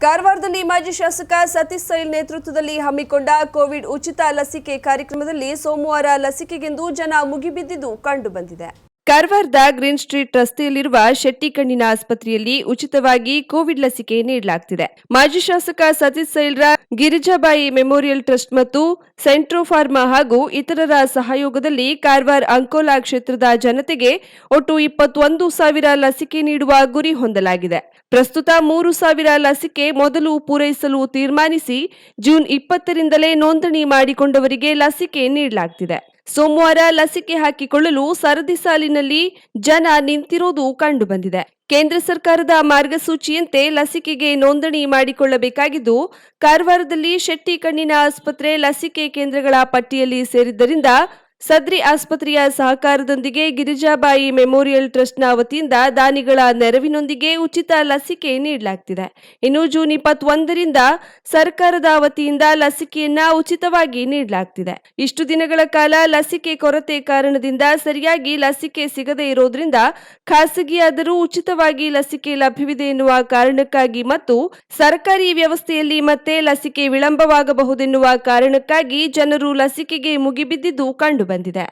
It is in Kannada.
ಕಾರವಾರದಲ್ಲಿ ಮಾಜಿ ಶಾಸಕ ಸತೀಶ್ ಸೈಲ್ ನೇತೃತ್ವದಲ್ಲಿ ಹಮ್ಮಿಕೊಂಡ ಕೋವಿಡ್ ಉಚಿತ ಲಸಿಕೆ ಕಾರ್ಯಕ್ರಮದಲ್ಲಿ ಸೋಮವಾರ ಲಸಿಕೆಗೆಂದು ಜನ ಮುಗಿಬಿದ್ದಿದ್ದು ಕಂಡುಬಂದಿದೆ ಕಾರವಾರದ ಗ್ರೀನ್ ಸ್ಟ್ರೀಟ್ ರಸ್ತೆಯಲ್ಲಿರುವ ಶೆಟ್ಟಿಕಣ್ಣಿನ ಆಸ್ಪತ್ರೆಯಲ್ಲಿ ಉಚಿತವಾಗಿ ಕೋವಿಡ್ ಲಸಿಕೆ ನೀಡಲಾಗುತ್ತಿದೆ ಮಾಜಿ ಶಾಸಕ ಸತೀಶ್ ಸೈಲ್ರ, ಗಿರಿಜಾಬಾಯಿ ಮೆಮೋರಿಯಲ್ ಟ್ರಸ್ಟ್ ಮತ್ತು ಸೆಂಟ್ರೋಫಾರ್ಮಾ ಹಾಗೂ ಇತರರ ಸಹಯೋಗದಲ್ಲಿ ಕಾರವಾರ ಅಂಕೋಲಾ ಕ್ಷೇತ್ರದ ಜನತೆಗೆ ಒಟ್ಟು ಇಪ್ಪತ್ತೊಂದು ಸಾವಿರ ಲಸಿಕೆ ನೀಡುವ ಗುರಿ ಹೊಂದಲಾಗಿದೆ. ಪ್ರಸ್ತುತ ಮೂರು ಸಾವಿರ ಲಸಿಕೆ ಮೊದಲು ಪೂರೈಸಲು ತೀರ್ಮಾನಿಸಿ ಜೂನ್ ಇಪ್ಪತ್ತರಿಂದಲೇ ನೋಂದಣಿ ಮಾಡಿಕೊಂಡವರಿಗೆ ಲಸಿಕೆ ನೀಡಲಾಗುತ್ತಿದೆ ಸೋಮವಾರ ಲಸಿಕೆ ಹಾಕಿಕೊಳ್ಳಲು ಸರದಿ ಸಾಲಿನಲ್ಲಿ ಜನ ನಿಂತಿರೋದು ಕಂಡುಬಂದಿದೆ. ಕೇಂದ್ರ ಸರ್ಕಾರದ ಮಾರ್ಗಸೂಚಿಯಂತೆ ಲಸಿಕೆಗೆ ನೋಂದಣಿ ಮಾಡಿಕೊಳ್ಳಬೇಕಾಗಿದ್ದು, ಕಾರವಾರದಲ್ಲಿ ಶೆಟ್ಟಿ ಕಣ್ಣಿನ ಆಸ್ಪತ್ರೆ ಲಸಿಕೆ ಕೇಂದ್ರಗಳ ಪಟ್ಟಿಯಲ್ಲಿ ಸೇರಿದ್ದರಿಂದ ಸದ್ರಿ ಆಸ್ಪತ್ರೆಯ ಸಹಕಾರದೊಂದಿಗೆ ಗಿರಿಜಾಬಾಯಿ ಮೆಮೋರಿಯಲ್ ಟ್ರಸ್ಟ್ನ ವತಿಯಿಂದ ದಾನಿಗಳ ನೆರವಿನೊಂದಿಗೆ ಉಚಿತ ಲಸಿಕೆ ನೀಡಲಾಗ್ತಿದೆ. ಇನ್ನು ಜೂನ್ ಇಪ್ಪತ್ತೊಂದರಿಂದ ಸರ್ಕಾರದ ವತಿಯಿಂದ ಲಸಿಕೆಯನ್ನ ಉಚಿತವಾಗಿ ನೀಡಲಾಗ್ತಿದೆ. ಇಷ್ಟು ದಿನಗಳ ಕಾಲ ಲಸಿಕೆ ಕೊರತೆ ಕಾರಣದಿಂದ ಸರಿಯಾಗಿ ಲಸಿಕೆ ಸಿಗದೇ ಇರೋದ್ರಿಂದ ಖಾಸಗಿಯಾದರೂ ಉಚಿತವಾಗಿ ಲಸಿಕೆ ಲಭ್ಯವಿದೆ ಎನ್ನುವ ಕಾರಣಕ್ಕಾಗಿ ಮತ್ತು ಸರ್ಕಾರಿ ವ್ಯವಸ್ಥೆಯಲ್ಲಿ ಮತ್ತೆ ಲಸಿಕೆ ವಿಳಂಬವಾಗಬಹುದೆನ್ನುವ ಕಾರಣಕ್ಕಾಗಿ ಜನರು ಲಸಿಕೆಗೆ ಮುಗಿಬಿದ್ದಿದ್ದು ಕಂಡುಬಂದಿದೆ